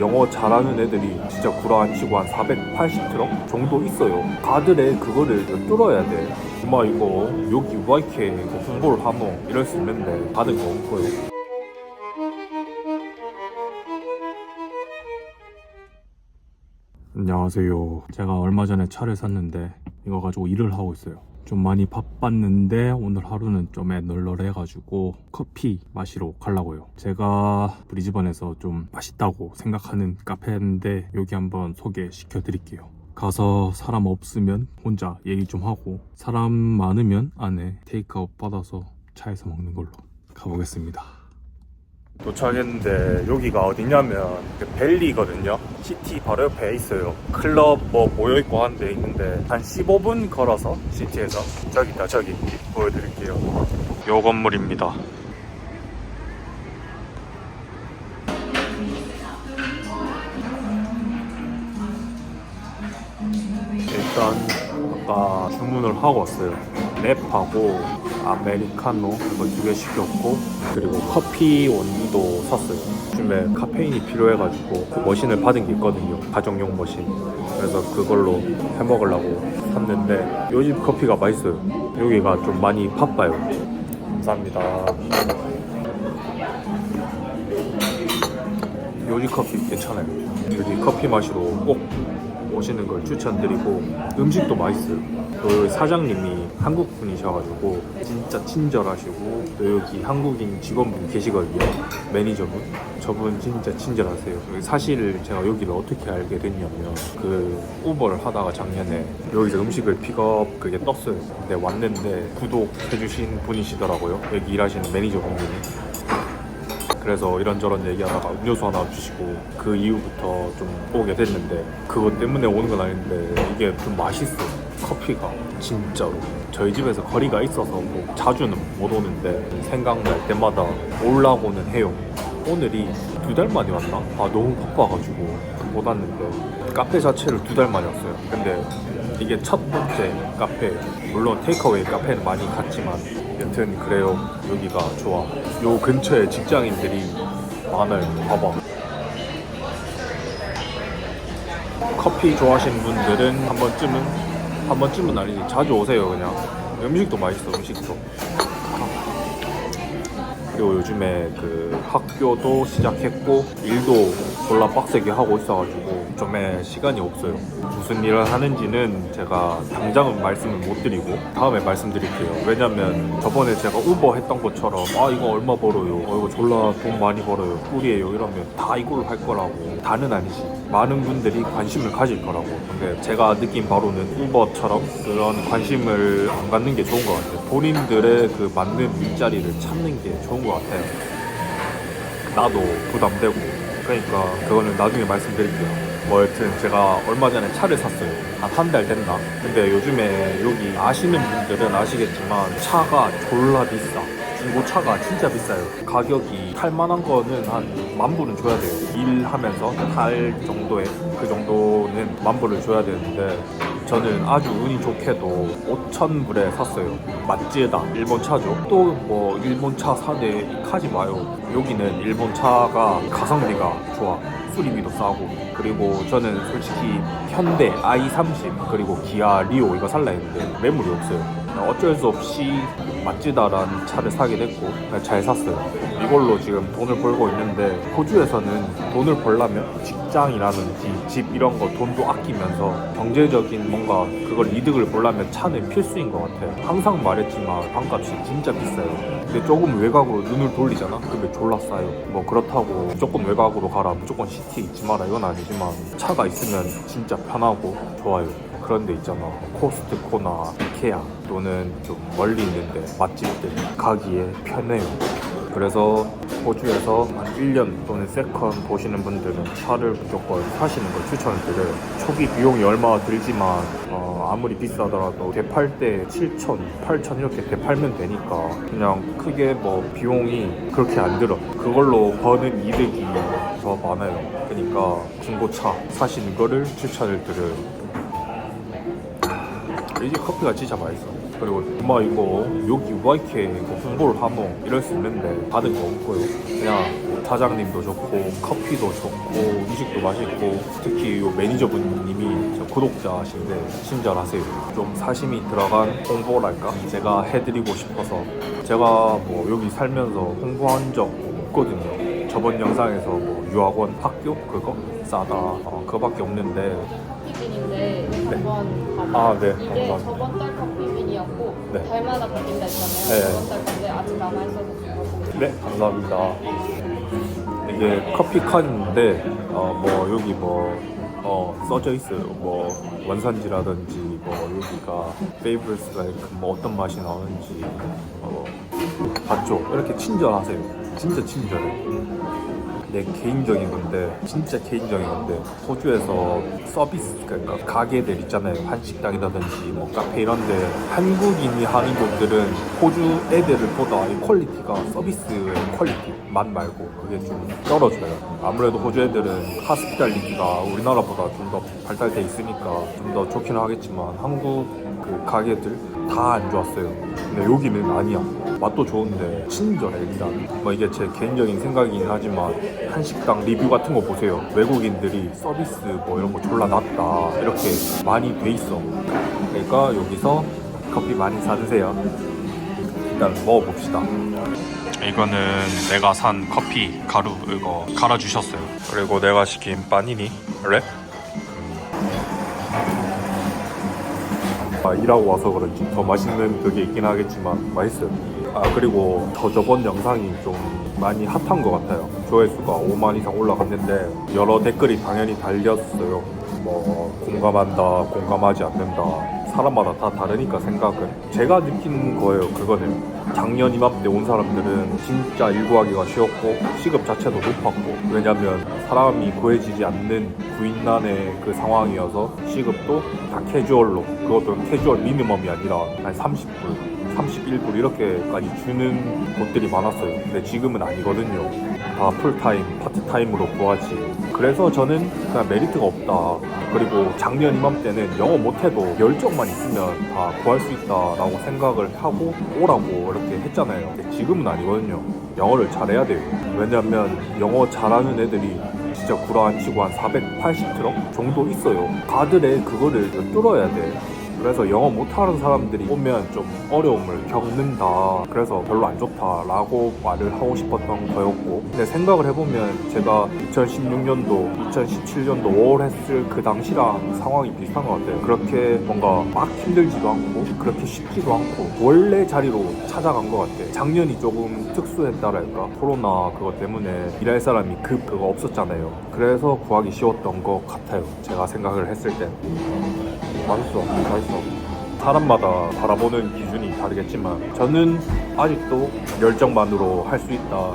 영어 잘하는 애들이 진짜 구라치고 한 480트럭 정도 있어요. 다들의 그거를 뚫어야 돼. 엄마 이거 여기 YK 홍보를 하노 이럴 수 있는데 받은 거 없고요. 안녕하세요. 제가 얼마 전에 차를 샀는데 이거 가지고 일을 하고 있어요. 좀 많이 바빴는데 오늘 하루는 좀 널널해가지고 커피 마시러 가려고요. 제가 브리즈번에서 좀 맛있다고 생각하는 카페인데 여기 한번 소개시켜 드릴게요. 가서 사람 없으면 혼자 얘기 좀 하고 사람 많으면 안에 테이크아웃 받아서 차에서 먹는 걸로 가보겠습니다. 도착했는데 여기가 어디냐면 그 벨리거든요. 시티 바로 옆에 있어요. 클럽 뭐 모여 있고 한데 있는데 한 15분 걸어서 시티에서 저기 있다 저기 보여드릴게요. 요 건물입니다. 일단 아까 주문을 하고 왔어요. 랩하고 아메리카노 이거 두 개 시켰고 그리고 커피 원두 샀어요. 요즘에 카페인이 필요해가지고 그 머신을 받은 게 있거든요. 가정용 머신. 그래서 그걸로 해 먹으려고 샀는데 요집 커피가 맛있어요. 여기가 좀 많이 바빠요. 감사합니다. 요지 커피 괜찮아요. 여기 커피 마시러 꼭 오시는 걸 추천드리고 음식도 맛있어요. 또 여기 사장님이 한국 분이셔가지고 진짜 친절하시고 또 여기 한국인 직원분 계시거든요. 매니저분. 저분 진짜 친절하세요. 사실 제가 여기를 어떻게 알게 됐냐면 그 우버를 하다가 작년에 여기서 음식을 픽업 그게 떴어요. 근데 왔는데 구독해주신 분이시더라고요. 여기 일하시는 매니저분들이. 그래서 이런저런 얘기하다가 음료수 하나 주시고 그 이후부터 좀 오게 됐는데 그것 때문에 오는 건 아닌데 이게 좀 맛있어 커피가 진짜로 저희 집에서 거리가 있어서 뭐 자주는 못 오는데 생각날 때마다 올라고는 해요. 오늘이 두 달 만에 왔나? 아 너무 바빠가지고 못 왔는데 카페 자체를 두 달 만에 왔어요. 근데 이게 첫 번째 카페. 물론 테이크어웨이 카페는 많이 갔지만 여튼 그래요. 여기가 좋아. 요 근처에 직장인들이 많아요. 봐봐. 커피 좋아하시는 분들은 한 번쯤은 한 번쯤은 아니지. 자주 오세요 그냥. 음식도 맛있어 음식도 그리고 요즘에 그 학교도 시작했고 일도 졸라 빡세게 하고 있어가지고 좀에 시간이 없어요. 무슨 일을 하는지는 제가 당장은 말씀을 못 드리고 다음에 말씀드릴게요. 왜냐면 저번에 제가 우버 했던 것처럼 아 이거 얼마 벌어요, 어, 이거 졸라 돈 많이 벌어요, 꿀이에요 이러면 다 이걸로 할 거라고 다는 아니지. 많은 분들이 관심을 가질 거라고. 근데 제가 느낀 바로는 우버처럼 그런 관심을 안 갖는 게 좋은 것 같아요. 본인들의 그 맞는 일자리를 찾는 게 좋은 것 같아요. 나도 부담되고. 그러니까 그거는 나중에 말씀드릴게요. 뭐 여튼 제가 얼마 전에 차를 샀어요. 한 한 달 됐나? 근데 요즘에 여기 아시는 분들은 아시겠지만 차가 졸라 비싸. 중고차가 진짜 비싸요. 가격이 탈 만한 거는 한 만불은 줘야 돼요. 일하면서 탈 정도의 그 정도는 만불을 줘야 되는데 저는 아주 운이 좋게도 5천 불에 샀어요. 마찌에다 일본 차죠. 또 뭐 일본 차 사대 하지 마요. 여기는 일본 차가 가성비가 좋아. 수리비도 싸고 그리고 저는 솔직히 현대 i30 그리고 기아 리오 이거 살라 했는데 매물이 없어요. 어쩔 수 없이 마찌다라는 차를 사게 됐고 잘 샀어요. 이걸로 지금 돈을 벌고 있는데 호주에서는 돈을 벌려면 직장이라든지 집 이런 거 돈도 아끼면서 경제적인 뭔가 그걸 이득을 보려면 차는 필수인 것 같아요. 항상 말했지만 방값이 진짜 비싸요. 근데 조금 외곽으로 눈을 돌리잖아? 그러면 졸라 싸요. 뭐 그렇다고 무조건 외곽으로 가라, 무조건 시티 있지 마라 이건 아니지만 차가 있으면 진짜 편하고 좋아요. 그런 데 있잖아. 코스트코나 이케아 또는 좀 멀리 있는데 맛집들 가기에 편해요. 그래서 호주에서 한 1년 또는 세컨 보시는 분들은 차를 무조건 사시는 걸 추천을 드려요. 초기 비용이 얼마 들지만 어, 아무리 비싸더라도 되팔 때 7천, 8천 이렇게 되팔면 되니까 그냥 크게 뭐 비용이 그렇게 안 들어. 그걸로 버는 이득이 더 많아요. 그러니까 중고차 사시는 거를 추천을 드려요. 이집 커피가 진짜 맛있어. 그리고 엄마 이거 여기 YK 이거 홍보를 하노 이럴 수 있는데 받은 거 없고요. 그냥 사장님도 좋고 커피도 좋고 음식도 맛있고 특히 요 매니저분님이 저 구독자신데 친절하세요. 좀 사심이 들어간 홍보랄까 제가 해드리고 싶어서 제가 뭐 여기 살면서 홍보한 적 없거든요. 저번 영상에서 뭐 유학원 학교 그거 싸다 어, 그거밖에 없는데 커피빈인데 저번 봐봐. 아, 네. 이게 감사합니다. 저번 달 커피빈이었고 네. 달마다 바뀐다 했잖아요. 네. 저번 달 건데 아직 남아 있어서 그거 네, 감사합니다. 이게 커피 칸인데 어, 뭐 여기 뭐 어, 써져 있어요. 뭐 원산지라든지 뭐 여기가 페이브리스 라이크 뭐 어떤 맛이 나오는지 어, 봤죠? 이렇게 친절하세요. 진짜 친절해. 내 개인적인 건데 진짜 개인적인 건데 호주에서 서비스 그러니까 가게들 있잖아요. 한식당이라든지 뭐 카페 이런데 한국인이 하는 곳들은 호주 애들을 보다 이 퀄리티가 서비스의 퀄리티 맛 말고 그게 좀 떨어져요. 아무래도 호주 애들은 하스피탈리티가 우리나라보다 좀 더 발달돼 있으니까 좀 더 좋기는 하겠지만 한국 그 가게들 다 안 좋았어요 근데 여기는 아니야. 맛도 좋은데 친절해 일단. 뭐 이게 제 개인적인 생각이긴 하지만 한식당 리뷰 같은 거 보세요. 외국인들이 서비스 뭐 이런 거 졸라 낮다. 이렇게 많이 돼 있어. 그러니까 여기서 커피 많이 사드세요. 일단 먹어봅시다. 이거는 내가 산 커피 가루 이거 갈아주셨어요. 그리고 내가 시킨 빠니니 랩 아, 일하고 와서 그런지 더 맛있는 그게 있긴 하겠지만 맛있어요. 아 그리고 저 저번 영상이 좀 많이 핫한 것 같아요. 조회수가 5만 이상 올라갔는데 여러 댓글이 당연히 달렸어요. 뭐 공감한다, 공감하지 않는다. 사람마다 다 다르니까 생각은 제가 느낀 거예요. 그거는 작년 이맘때 온 사람들은 진짜 일 구하기가 쉬웠고 시급 자체도 높았고 왜냐면 사람이 구해지지 않는 구인난의 그 상황이어서 시급도 다 캐주얼로 그것도 캐주얼 미니멈이 아니라 한 30불 31불 이렇게까지 주는 곳들이 많았어요. 근데 지금은 아니거든요. 다 풀타임, 파트타임으로 구하지. 그래서 저는 그냥 메리트가 없다. 그리고 작년 이맘때는 영어 못해도 열정만 있으면 다 구할 수 있다라고 생각을 하고 오라고 이렇게 했잖아요. 근데 지금은 아니거든요. 영어를 잘해야 돼요. 왜냐면 영어 잘하는 애들이 진짜 구라안 치고 한 480트럭 정도 있어요. 다들의 그거를 뚫어야 돼. 그래서 영어 못하는 사람들이 오면 좀 어려움을 겪는다. 그래서 별로 안 좋다라고 말을 하고 싶었던 거였고. 근데 생각을 해보면 제가 2016년도, 2017년도 5월 했을 그 당시랑 상황이 비슷한 것 같아요. 그렇게 뭔가 막 힘들지도 않고, 그렇게 쉽지도 않고, 원래 자리로 찾아간 것 같아. 작년이 조금 특수했다랄까. 코로나 그거 때문에 일할 사람이 급 그거 없었잖아요. 그래서 구하기 쉬웠던 것 같아요. 제가 생각을 했을 때. 맛있어, 맛있어. 사람마다 바라보는 기준이 다르겠지만 저는 아직도 열정만으로 할 수 있다.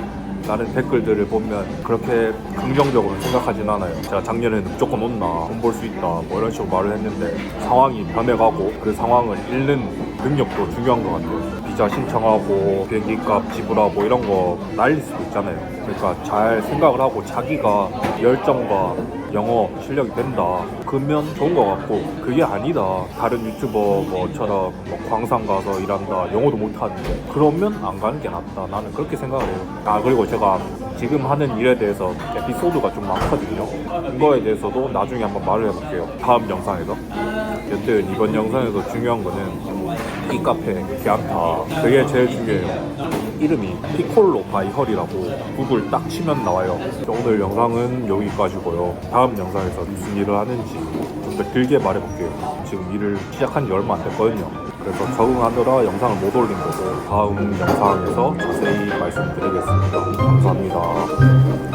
라는 댓글들을 보면 그렇게 긍정적으로 생각하진 않아요. 제가 작년에는 무조건 온나, 돈 벌 수 있다, 뭐 이런 식으로 말을 했는데 상황이 변해가고 그 상황을 읽는 능력도 중요한 것 같아요. 비자 신청하고 비행기 값 지불하고 이런 거 날릴 수도 있잖아요. 그러니까 잘 생각을 하고 자기가 열정과 영어 실력이 된다. 그러면 좋은 것 같고 그게 아니다. 다른 유튜버 뭐처럼 뭐 광산 가서 일한다. 영어도 못하는데 그러면 안 가는 게 낫다. 나는 그렇게 생각을 해요. 아 그리고 제가 지금 하는 일에 대해서 에피소드가 좀 많거든요. 이거에 대해서도 나중에 한번 말을 해볼게요. 다음 영상에서. 여튼 이번 영상에서 중요한 거는 이 카페 개안타 그게 제일 중요해요. 이름이 피콜로 바이헐이라고 구글 딱 치면 나와요. 오늘 영상은 여기까지고요. 다음 영상에서 무슨 일을 하는지 좀 더 길게 말해볼게요. 지금 일을 시작한 지 얼마 안 됐거든요. 그래서 적응하느라 영상을 못 올린 거고 다음 영상에서 자세히 말씀드리겠습니다. 감사합니다.